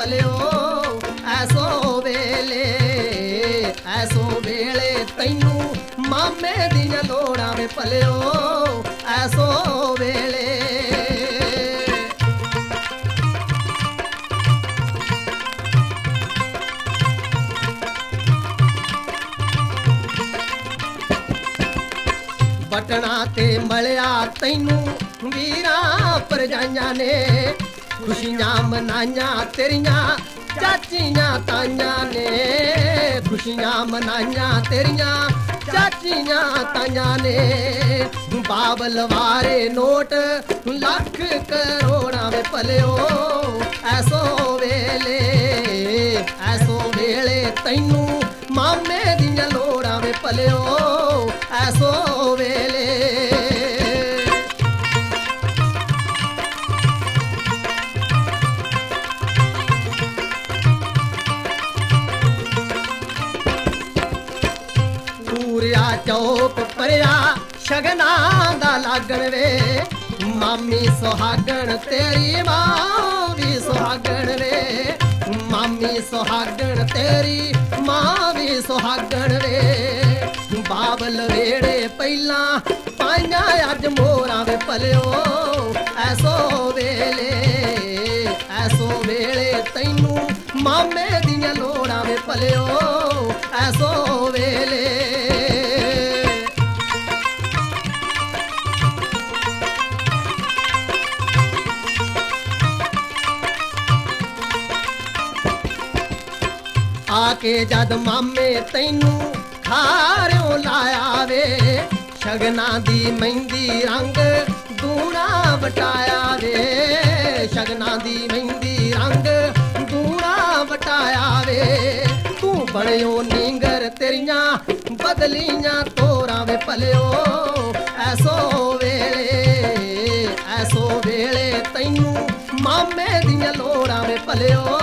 ਪਲਿਓ ਐਸੋ ਵੇਲੇ ਐਸੋ ਵੇਲੇ ਤੈਨੂੰ ਮਾਮੇ ਦੀਆਂ ਲੋੜਾਂ ਵੇ ਐਸੋ ਵੇਲੇ। ਬਟਣਾ ਤੇ ਮਲਿਆ ਤੈਨੂੰ ਵੀਰਾ ਪਰਜਾਈਆਂ ਨੇ ਖੁਸ਼ੀਆਂ ਮਨਾਈਆਂ ਤੇਰੀਆਂ, ਚਾਚੀਆਂ ਤਾਈਆਂ ਨੇ। ਖੁਸ਼ੀਆਂ ਮਨਾਈਆਂ ਤੇਰੀਆਂ, ਚਾਚੀਆਂ ਤਾਈਆਂ ਨੇ। ਬਾਬਲ ਵਾਰੇ ਨੋਟ ਲੱਖ ਕਰੋੜਾਂ ਵੇ ਭਲਿਓ। ਐਸੋ ਵੇਲੇ ਐਸੋ ਵੇਲੇ ਤੈਨੂੰ ਮਾਮੇ ਦੀਆਂ ਲੋੜਾਂ ਵੇ ਭਲਿਓ। ਪੂਰਿਆ ਚੌਪ ਪਰਿਆ ਸ਼ਗਨਾਂ ਦਾ ਲਾਗਣ ਵੇ। ਮਾਮੀ ਸੁਹਾਗਣ, ਤੇਰੀ ਮਾਂ ਵੀ ਸੁਹਾਗਣ ਵੇ। ਮਾਮੀ ਸੁਹਾਗਣ, ਤੇਰੀ ਮਾਂ ਵੀ ਸੁਹਾਗਣ ਵੇ। ਬਾਬਲ ਵੇੜੇ ਪਹਿਲਾਂ ਪਾਈਆਂ, ਅੱਜ ਮੋਰਾਂ ਵੇ ਭਲਿਓ। ਐਸੋ ਵੇਲੇ ਐਸੋ ਵੇਲੇ ਤੈਨੂੰ ਮਾਮੇ ਦੀਆਂ ਲੋੜਾਂ ਵੇ ਭਲਿਓ। ਐਸੋ ਵੇਲੇ ਆ ਕੇ ਜਦ ਮਾਮੇ ਤੈਨੂੰ ਖਾਰਿਓ ਲਾਇਆ ਵੇ ਸ਼ਗਨਾਂ ਦੀ ਮਹਿੰਦੀ ਰੰਗ ਦੂਣਾ ਵਟਾਇਆ ਵੇ ਸ਼ਗਨਾਂ ਦੀ ਮਹਿੰਦੀ ਰੰਗ ਦੂਣਾ ਵਟਾਇਆ ਵੇ ਤੂੰ ਬਣਿਓ ਨੀਂਗਰ ਤੇਰੀਆਂ ਬਦਲੀਆਂ ਤੋਰਾਂ ਵੇ ਭਲਿਓ, ਐਸੋ ਵੇਲੇ ਐਸੋ ਵੇਲੇ ਤੈਨੂੰ ਮਾਮੇ ਦੀਆਂ ਲੋੜਾਂ ਵੇ ਭਲਿਓ।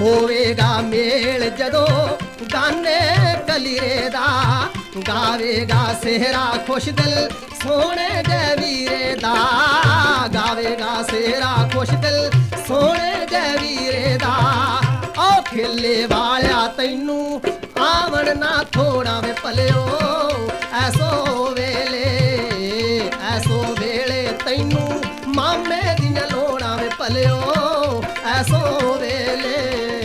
ਹੋਵੇਗਾ ਮੇਲ ਜਦੋਂ ਗਾਨੇ ਕਲੀਰੇ ਦਾ, ਗਾਵੇਗਾ ਸਿਹਰਾ ਖੁਸ਼ ਦਿਲ ਸੋਹਣੇ ਜੈ ਵੀਰੇ ਦਾ, ਗਾਵੇਗਾ ਸਿਹਰਾ ਖੁਸ਼ ਦਿਲ ਸੋਹਣੇ ਜੈ ਵੀਰੇ ਦਾ। ਓ ਖੇਲੇ ਵਾਲਿਆ, ਤੈਨੂੰ ਆਵਣ ਨਾ ਥੋੜਾ ਵੇ ਭਲਿਓ, ਐਸੋ ਵੇਲੇ ਐਸੋ ਵੇਲੇ ਤੈਨੂੰ ਮਾਮੇ ਦੀਆਂ ਲੋੜਾਂ ਵੇ ਭਲਿਓ, ਐਸੋ Valeu!